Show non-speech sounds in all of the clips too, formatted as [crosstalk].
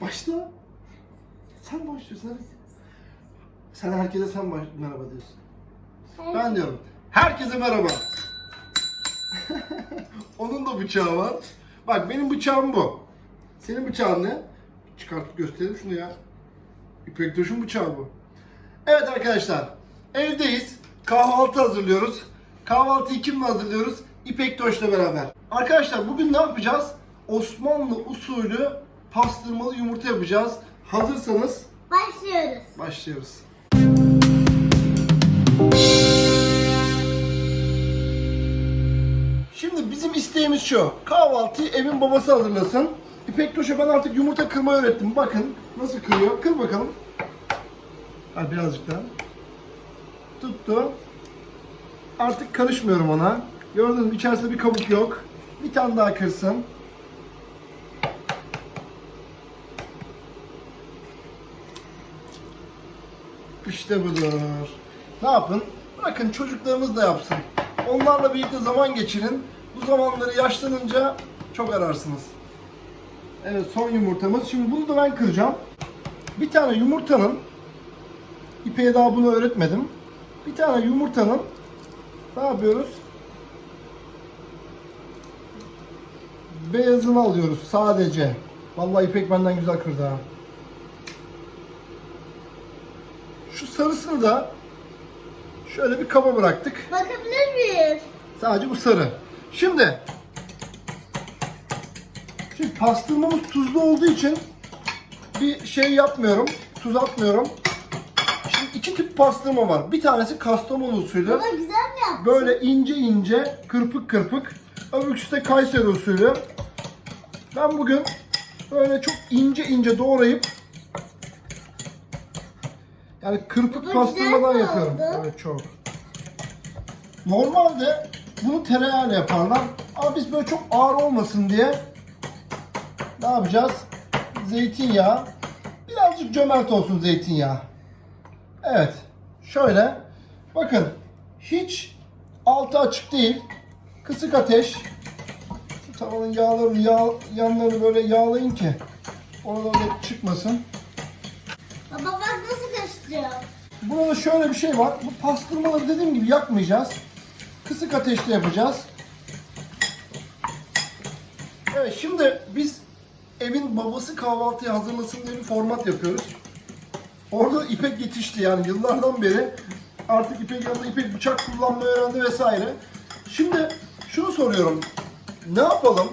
Başla. Sen başlıyorsun hadi. Sen herkese sen baş merhaba diyorsun. Ben diyorum. Herkese merhaba. [laughs] Onun da bıçağı var. Bak benim bıçağım bu. Senin bıçağın ne? Çıkartıp gösterelim şunu ya. İpek Taş'ın bıçağı bu. Evet arkadaşlar. Evdeyiz. Kahvaltı hazırlıyoruz. Kahvaltıyı kimle hazırlıyoruz? İpek Taş'la beraber. Arkadaşlar bugün ne yapacağız? Osmanlı usulü pastırmalı yumurta yapacağız. Hazırsanız Başlıyoruz. başlıyoruz. Şimdi bizim isteğimiz şu. Kahvaltıyı evin babası hazırlasın. İpek Toş'a ben artık yumurta kırmayı öğrettim. Bakın nasıl kırıyor. Kır bakalım. Ha birazcık daha. Tuttu. Artık karışmıyorum ona. Gördünüz mü içerisinde bir kabuk yok. Bir tane daha kırsın. İşte budur. Ne yapın? Bırakın çocuklarınız da yapsın. Onlarla birlikte zaman geçirin. Bu zamanları yaşlanınca çok ararsınız. Evet son yumurtamız. Şimdi bunu da ben kıracağım. Bir tane yumurtanın İpeğe daha bunu öğretmedim. Bir tane yumurtanın ne yapıyoruz? Beyazını alıyoruz sadece. Vallahi İpek benden güzel kırdı ha. Şu sarısını da şöyle bir kaba bıraktık. Bakabilir miyiz? Sadece bu sarı. Şimdi Şimdi pastırmamız tuzlu olduğu için bir şey yapmıyorum. Tuz atmıyorum. Şimdi iki tip pastırma var. Bir tanesi Kastamonu usulü. Baba güzel mi yaptın? Böyle ince ince, kırpık kırpık. Öbürküsü de Kayseri usulü. Ben bugün böyle çok ince ince doğrayıp yani kırpık pastırmadan güzel yapıyorum. oldu? Evet çok. Normalde bunu tereyağıyla yaparlar. Ama biz böyle çok ağır olmasın diye ne yapacağız? Zeytinyağı. Birazcık cömert olsun zeytinyağı. Evet. Şöyle. Bakın. Hiç altı açık değil. Kısık ateş. Şu tavanın yağlarını, yağ, yanlarını böyle yağlayın ki oradan da çıkmasın. Baba. Burada şöyle bir şey var. Bu pastırmaları dediğim gibi yakmayacağız. Kısık ateşte yapacağız. Evet şimdi biz evin babası kahvaltıyı hazırlasın diye bir format yapıyoruz. Orada İpek yetişti yani yıllardan beri. Artık İpek yanında İpek bıçak kullanmayı öğrendi vesaire. Şimdi şunu soruyorum. Ne yapalım?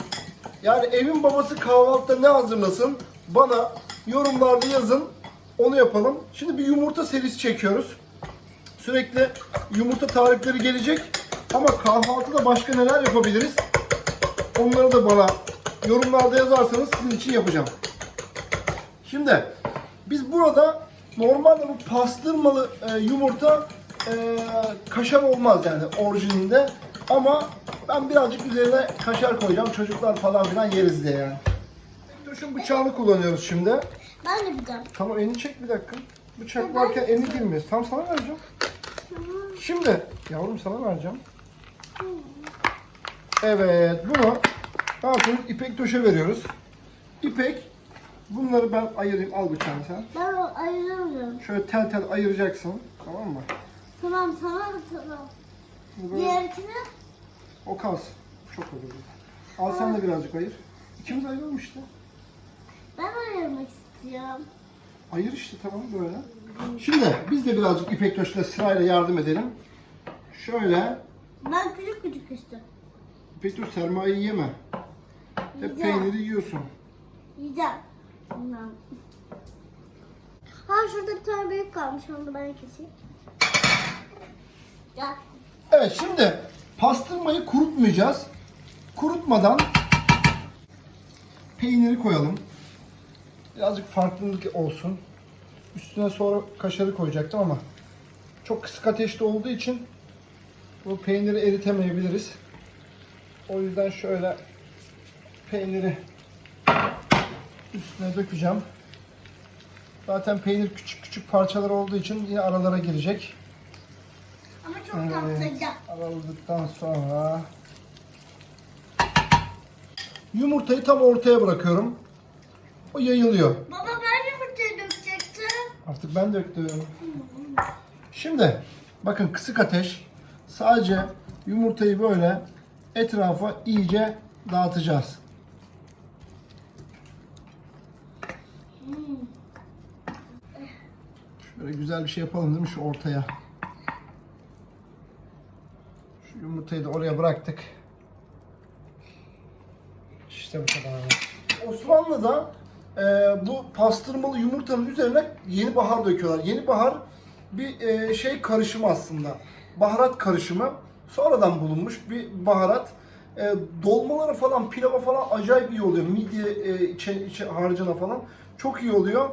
Yani evin babası kahvaltıda ne hazırlasın? Bana yorumlarda yazın. Onu yapalım. Şimdi bir yumurta serisi çekiyoruz. Sürekli yumurta tarifleri gelecek. Ama kahvaltıda başka neler yapabiliriz? Onları da bana yorumlarda yazarsanız sizin için yapacağım. Şimdi biz burada normalde bu pastırmalı e, yumurta e, kaşar olmaz yani orijininde. Ama ben birazcık üzerine kaşar koyacağım. Çocuklar falan filan yeriz diye yani. Şu bıçağını kullanıyoruz şimdi. Ben yapacağım. Tamam elini çek bir dakika. Bıçak varken elini girmiyor. Tam sana vereceğim. Şimdi yavrum sana vereceğim. Evet bunu ne yapıyoruz? İpek Toş'a veriyoruz. İpek bunları ben ayırayım. Al bıçağını sen. Ben o ayıramıyorum. Şöyle tel tel ayıracaksın. Tamam mı? Tamam tamam tamam. Bu böyle- Diğerkini o kalsın. Çok olur. Al sen de birazcık ayır. İkimiz ayıralım işte. ben ayırmak istiyorum. Ayır işte tamam böyle. Şimdi biz de birazcık İpek Toş'la sırayla yardım edelim. Şöyle Ben küçük küçük istiyorum. İpek Toş sermayeyi yeme. Hep Yiyeceğim. peyniri yiyorsun. Yiyeceğim. Bundan. Ha şurada bir tane büyük kalmış. Onu da ben keseyim. Gel. Evet şimdi pastırmayı kurutmayacağız. Kurutmadan peyniri koyalım. Birazcık farklılık olsun. Üstüne sonra kaşarı koyacaktım ama çok kısık ateşte olduğu için bu peyniri eritemeyebiliriz. O yüzden şöyle peyniri üstüne dökeceğim. Zaten peynir küçük küçük parçalar olduğu için yine aralara girecek. Ama çok Evet. tatlıcam. Araladıktan sonra yumurtayı tam ortaya bırakıyorum. O yayılıyor. Baba ben yumurtayı dökecektim. Artık ben döktüm. Şimdi bakın kısık ateş sadece yumurtayı böyle etrafa iyice dağıtacağız. Şöyle güzel bir şey yapalım değil mi şu ortaya? Şu yumurtayı da oraya bıraktık. İşte bu kadar. Osmanlı'da e, bu pastırmalı yumurtanın üzerine yeni bahar döküyorlar. Yeni bahar bir e, şey karışımı aslında. Baharat karışımı. Sonradan bulunmuş bir baharat. E, dolmalara falan, pilava falan acayip iyi oluyor. Midye e, içe, içe harcına falan çok iyi oluyor.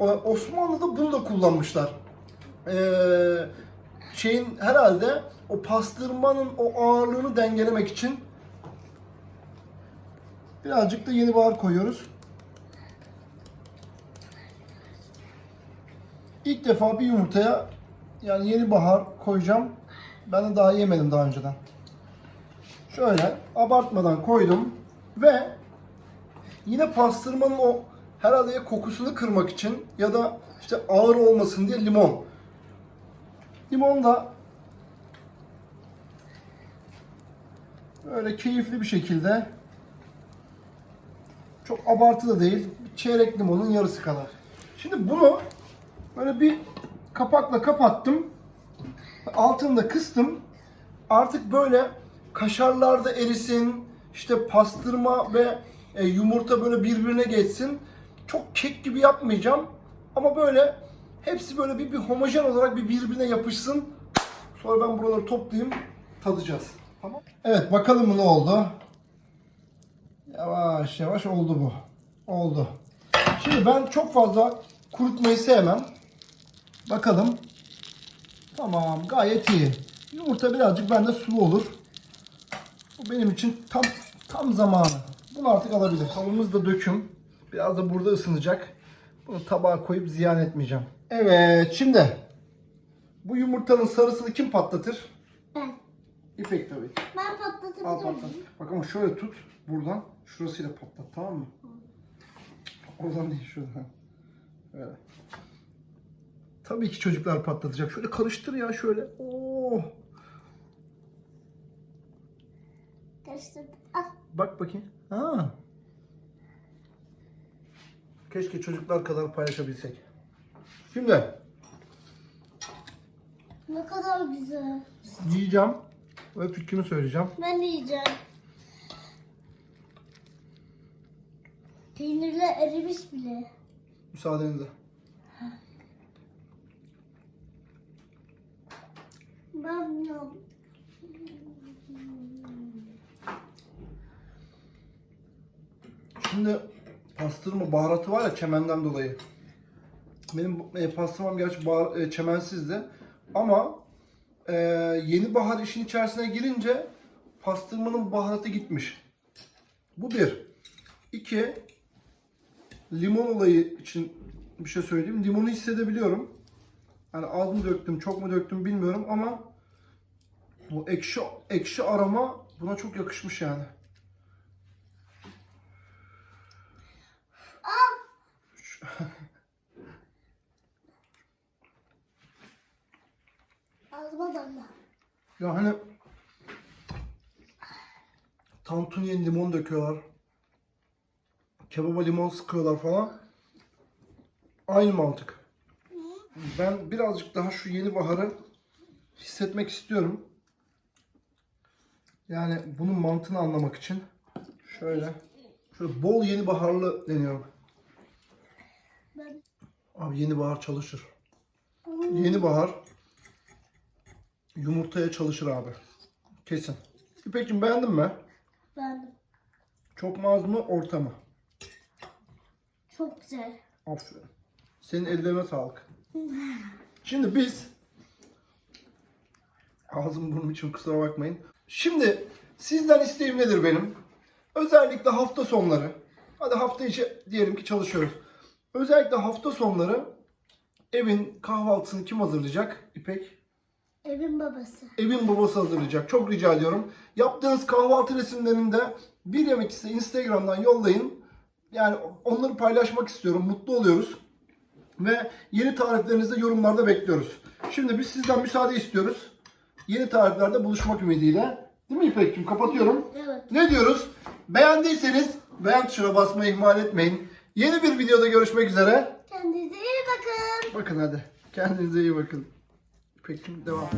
E, Osmanlı'da bunu da kullanmışlar. E, şeyin herhalde o pastırmanın o ağırlığını dengelemek için Birazcık da yeni bahar koyuyoruz. İlk defa bir yumurtaya yani yeni bahar koyacağım. Ben de daha yemedim daha önceden. Şöyle abartmadan koydum ve yine pastırmanın o herhalde kokusunu kırmak için ya da işte ağır olmasın diye limon. Limon da böyle keyifli bir şekilde çok abartı da değil. Çeyrek limonun yarısı kadar. Şimdi bunu böyle bir kapakla kapattım. Altını da kıstım. Artık böyle kaşarlar da erisin. işte pastırma ve e, yumurta böyle birbirine geçsin. Çok kek gibi yapmayacağım. Ama böyle hepsi böyle bir, bir homojen olarak bir birbirine yapışsın. Sonra ben buraları toplayayım, tadacağız. Tamam. Evet bakalım ne oldu. Yavaş yavaş oldu bu. Oldu. Şimdi ben çok fazla kurutmayı sevmem. Bakalım. Tamam gayet iyi. Yumurta birazcık bende sulu olur. Bu benim için tam tam zamanı. Bunu artık alabilir. Havamız da döküm. Biraz da burada ısınacak. Bunu tabağa koyup ziyan etmeyeceğim. Evet şimdi bu yumurtanın sarısını kim patlatır? Ben. İpek tabii. Ben Al patlatabilir patlat. Bak ama şöyle tut buradan. Şurasıyla patlat tamam mı? Oradan değil şuradan. Böyle. Tabii ki çocuklar patlatacak. Şöyle karıştır ya şöyle. Oo. Karıştırdım. Al. Bak bakayım. Ha. Keşke çocuklar kadar paylaşabilsek. Şimdi Ne kadar güzel. yiyeceğim ve fikrimi söyleyeceğim. Ben de yiyeceğim. Peynirler erimiş bile. Müsaadenizle. Ben bilmiyorum. Şimdi pastırma baharatı var ya çemenden dolayı. Benim e, pastırmam gerçi bahar, e, çemensizdi. Ama e, yeni bahar işin içerisine girince pastırmanın baharatı gitmiş. Bu bir. İki, limon olayı için bir şey söyleyeyim. Limonu hissedebiliyorum. Yani az mı döktüm, çok mu döktüm bilmiyorum ama bu ekşi ekşi aroma buna çok yakışmış yani. Ağzıma damla. Ya hani tantuniye limon döküyorlar. Kebaba limon sıkıyorlar falan. Aynı mantık. Ben birazcık daha şu yeni baharı hissetmek istiyorum. Yani bunun mantığını anlamak için şöyle şöyle bol yeni baharlı deniyorum. Abi yeni bahar çalışır. Yeni bahar yumurtaya çalışır abi. Kesin. İpek'cim beğendin mi? beğendim. Çok mu az mı orta mı? Çok güzel. Aferin. Senin ellerine sağlık. Şimdi biz ağzım burnum için kusura bakmayın. Şimdi sizden isteğim nedir benim? Özellikle hafta sonları. Hadi hafta içi diyelim ki çalışıyoruz. Özellikle hafta sonları evin kahvaltısını kim hazırlayacak? İpek. Evin babası. evin babası hazırlayacak. Çok rica ediyorum. Yaptığınız kahvaltı resimlerini de bir yemek ise Instagram'dan yollayın. Yani onları paylaşmak istiyorum. Mutlu oluyoruz. Ve yeni tariflerinizi yorumlarda bekliyoruz. Şimdi biz sizden müsaade istiyoruz. Yeni tariflerde buluşmak ümidiyle. Değil mi İpek'cim? Kapatıyorum. Evet. Ne diyoruz? Beğendiyseniz beğen tuşuna basmayı ihmal etmeyin. Yeni bir videoda görüşmek üzere. Kendinize iyi bakın. Bakın hadi. Kendinize iyi bakın. İpek'cim devam.